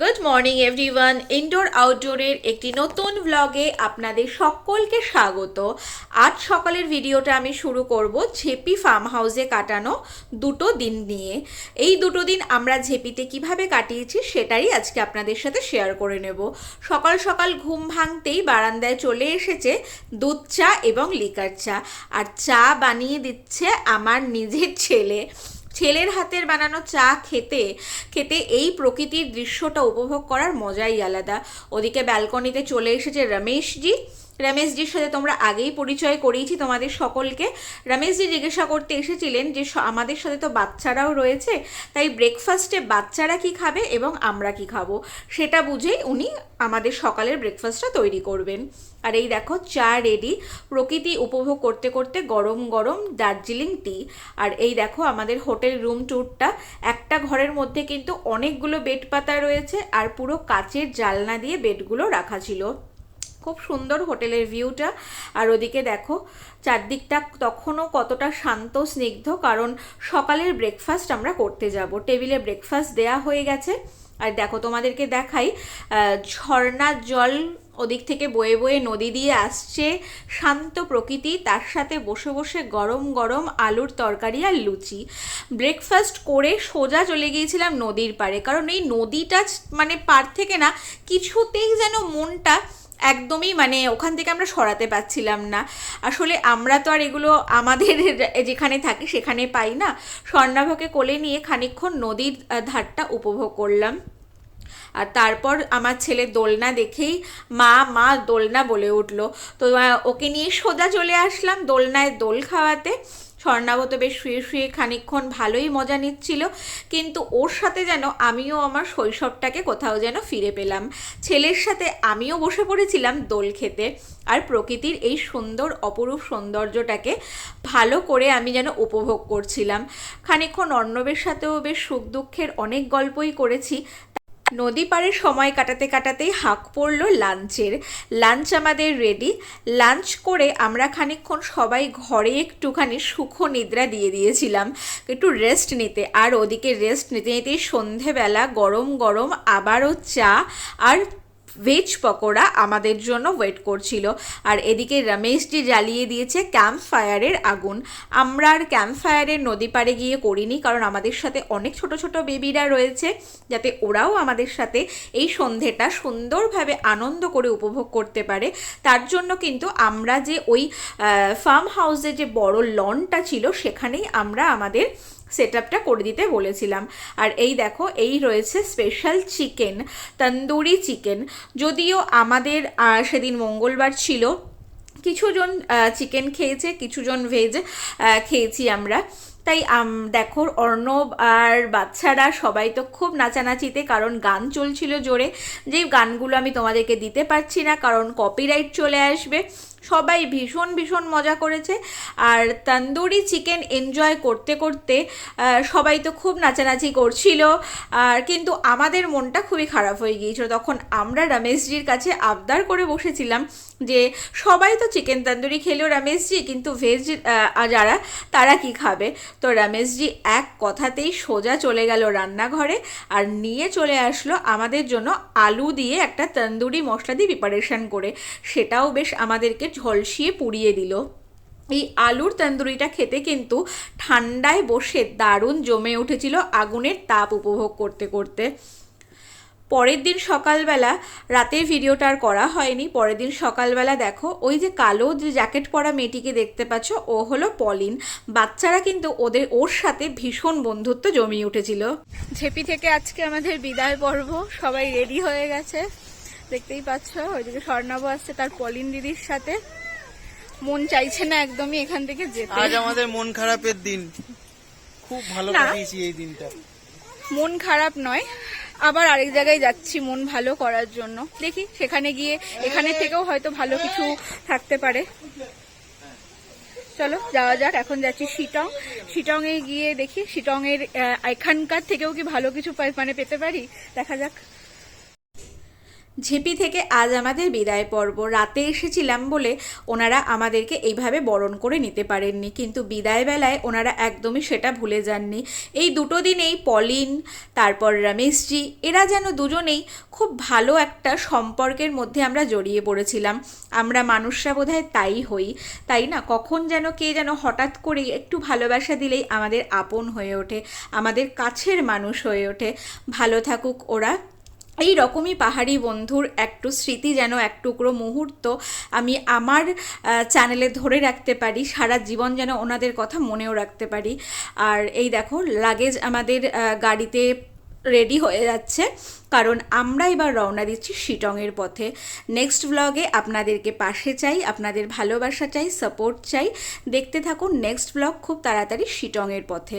Good morning everyone indoor আউটডোরের একটি নতুন ব্লগে আপনাদের সকলকে স্বাগত। আজ সকালের ভিডিওটা আমি শুরু করব ঝেপি ফার্ম হাউসে কাটানো দুটো দিন নিয়ে। এই দুটো দিন আমরা ঝেপিতে কীভাবে কাটিয়েছি সেটাই আজকে আপনাদের সাথে শেয়ার করে নেব। সকাল সকাল ঘুম ভাঙতেই বারান্দায় চলে এসেছে দুধ চা এবং লিকার চা। আর চা বানিয়ে দিচ্ছে আমার নিজের ছেলে। ছেলের হাতের বানানো চা খেতে খেতে এই প্রকৃতির দৃশ্যটা উপভোগ করার মজাই আলাদা। ওদিকে ব্যালকনিতে চলে এসেছে রমেশজি। রমেশজির সাথে তোমরা আগেই পরিচয় করিয়েছি তোমাদের সকলকে। রমেশজি জিজ্ঞাসা করতে এসেছিলেন যে আমাদের সাথে তো বাচ্চারাও রয়েছে, তাই ব্রেকফাস্টে বাচ্চারা কি খাবে এবং আমরা কি খাব? সেটা বুঝেই উনি আমাদের সকালের ব্রেকফাস্টটা তৈরি করবেন। আর এই দেখো, চা রেডি প্রকৃতি উপভোগ করতে করতে গরম গরম দার্জিলিং টি আর এই দেখো, আমাদের হোটেল রুম ট্যুরটা একটা ঘরের মধ্যে কিন্তু অনেকগুলো বেড পাতা রয়েছে, আর পুরো কাচের জালনা দিয়ে বেডগুলো রাখা ছিল। খুব সুন্দর হোটেলের ভিউটা। আর ওদিকে দেখো, চারদিকটা তখনও কতটা শান্ত, স্নিগ্ধ, কারণ সকালের ব্রেকফাস্ট আমরা করতে যাব। টেবিলে ব্রেকফাস্ট দেয়া হয়ে গেছে। আর দেখো, তোমাদেরকে দেখাই ঝর্ণার জল ওদিক থেকে বয়ে বয়ে নদী দিয়ে আসছে। শান্ত প্রকৃতি, তার সাথে বসে বসে গরম গরম আলুর তরকারি আর লুচি। ব্রেকফাস্ট করে সোজা চলে গিয়েছিলাম নদীর পাড়ে। কারণ এই নদীটা মানে পার থেকে না, কিছুতেই যেন মনটা একদমই মানে ওখান থেকে আমরা সরাতে পারছিলাম না। আসলে আমরা তো আর এগুলো আমাদের যেখানে থাকি সেখানে পাই না। স্বর্ণাভকে কোলে নিয়ে খানিকক্ষণ নদীর ধারটা উপভোগ করলাম। আর তারপর আমার ছেলে দোলনা দেখেই মা মা দোলনা বলে উঠল। তো ওকে নিয়ে সোজা চলে আসলাম দোলনায় দোল খাওয়াতে। স্বর্ণাব তো বেশ শুয়ে শুয়ে খানিকক্ষণ ভালোই মজা নিচ্ছিল, কিন্তু ওর সাথে যেন আমিও আমার শৈশবটাকে কোথাও যেন ফিরে পেলাম। ছেলের সাথে আমিও বসে পড়েছিলাম দোল খেতে, আর প্রকৃতির এই সুন্দর অপরূপ সৌন্দর্যটাকে ভালো করে আমি যেন উপভোগ করছিলাম। খানিকক্ষণ অর্ণবের সাথেও বেশ সুখ দুঃখের অনেক গল্পই করেছি নদী পাড়ে সময় কাটাতে কাটাতেই হাঁক পড়ল লাঞ্চের। লাঞ্চ আমাদের রেডি লাঞ্চ করে আমরা খানিকক্ষণ সবাই ঘরে একটুখানি সুখ নিদ্রা দিয়ে দিয়েছিলাম। একটু রেস্ট নিতে। আর ওদিকে রেস্ট নিতে নিতেই সন্ধেবেলা গরম গরম আবারও চা আর ভেজ পকোড়া আমাদের জন্য ওয়েট করছিল। আর এদিকে রমেশজি জ্বালিয়ে দিয়েছে ক্যাম্প ফায়ারের আগুন। আমরা আর ক্যাম্প ফায়ারের নদী পাড়ে গিয়ে করিনি, কারণ আমাদের সাথে অনেক ছোট ছোট বেবিরা রয়েছে, যাতে ওরাও আমাদের সাথে এই সন্ধেটা সুন্দরভাবে আনন্দ করে উপভোগ করতে পারে। তার জন্য কিন্তু আমরা যে ওই ফার্ম হাউসে যে বড় লনটা ছিল, সেখানেই আমরা আমাদের সেট আপটা করে দিতে বলেছিলাম। আর এই দেখো, এই রয়েছে স্পেশাল চিকেন তন্দুরি চিকেন যদিও আমাদের সেদিন মঙ্গলবার ছিল, কিছুজন চিকেন খেয়েছে, কিছুজন ভেজ খেয়েছি আমরা। তাই দেখো, অর্ণব আর বাচ্চারা সবাই তো খুব নাচানাচিতে, কারণ গান চলছিল জোরে। যেই গানগুলো আমি তোমাদেরকে দিতে পারছি না, কারণ কপিরাইট চলে আসবে। সবাই ভীষণ ভীষণ মজা করেছে। আর তন্দুরি চিকেন এনজয় করতে করতে সবাই তো খুব নাচানাচি করছিল। আর কিন্তু আমাদের মনটা খুবই খারাপ হয়ে গিয়েছিল। তখন আমরা রমেশজির কাছে আবদার করে বসেছিলাম যে, সবাই তো চিকেন তন্দুরি খেলেও রমেশজি, কিন্তু ভেজ যারা, তারা কি খাবে? তো রমেশজি এক কথাতেই সোজা চলে গেল রান্নাঘরে আর নিয়ে চলে আসলো আমাদের জন্য আলু দিয়ে একটা তন্দুরি মশলা দিয়ে প্রিপারেশন করে। সেটাও বেশ আমাদেরকে ঝলসিয়ে পুড়িয়ে দিল। এই আলুর তন্দুরিটা খেতে কিন্তু ঠান্ডায় বসে দারুণ জমে উঠেছিল আগুনের তাপ উপভোগ করতে করতে। পরের দিন সকালবেলা, রাতের ভিডিওটা আর করা হয়নি, পরের দিন সকালবেলা দেখো, ওই যে কালো যে জ্যাকেট পরা মেয়েটিকে দেখতে পাচ্ছ, ও হলো পলিন। বাচ্চারা কিন্তু ওদের, ওর সাথে ভীষণ বন্ধুত্ব জমিয়ে উঠেছিল। ঝেপি থেকে আজকে আমাদের বিদায় পর্ব, সবাই রেডি হয়ে গেছে। দেখতেই পাচ্ছ ওইদিকে স্বর্ণাব আসছে তার পলিন দিদির সাথে। মন চাইছে না একদমই এখান থেকে যেতে। আজ আমাদের মন খারাপের দিন। খুব ভালো কাটিয়েছি এই দিনটা। মন খারাপ নয় আবার আরেক জায়গায় যাচ্ছি মন ভালো করার জন্য। দেখি সেখানে গিয়ে এখানে থেকেও হয়তো ভালো কিছু থাকতে পারে। চলো যাওয়া যাক এখন যাচ্ছি শিটং। শিটং এ গিয়ে দেখি শিটং এর এখানকার থেকেও কি ভালো কিছু পাই- মানে পেতে পারি? দেখা যাক। ঝেপি থেকে আজ আমাদের বিদায় পর্ব। রাতে এসেছিলাম বলে ওনারা আমাদেরকে এইভাবে বরণ করে নিতে পারেননি, কিন্তু বিদায় বেলায় ওনারা একদমই সেটা ভুলে যাননি। এই দুটো দিনেই পলিন, তারপর রমেশজি, এরা যেন দুজনেই খুব ভালো একটা সম্পর্কের মধ্যে আমরা জড়িয়ে পড়েছিলাম। আমরা মানুষরা বোধহয় তাই হই, তাই না? কখন যেন কে যেন হঠাৎ করেই একটু ভালোবাসা দিলেই আমাদের আপন হয়ে ওঠে, আমাদের কাছের মানুষ হয়ে ওঠে। ভালো থাকুক ওরা। এই রকমই পাহাড়ি বন্ধুর একটু স্মৃতি যেন এক টুকরো মুহূর্ত আমি আমার চ্যানেলে ধরে রাখতে পারি, সারা জীবন যেন ওনাদের কথা মনেও রাখতে পারি। আর এই দেখো লাগেজ আমাদের গাড়িতে রেডি হয়ে যাচ্ছে, কারণ আমরা এবার রওনা দিচ্ছি শিটংয়ের পথে। নেক্সট ব্লগে আপনাদেরকে পাশে চাই, আপনাদের ভালোবাসা চাই সাপোর্ট চাই। দেখতে থাকুন নেক্সট ব্লগ খুব তাড়াতাড়ি শিটংয়ের পথে।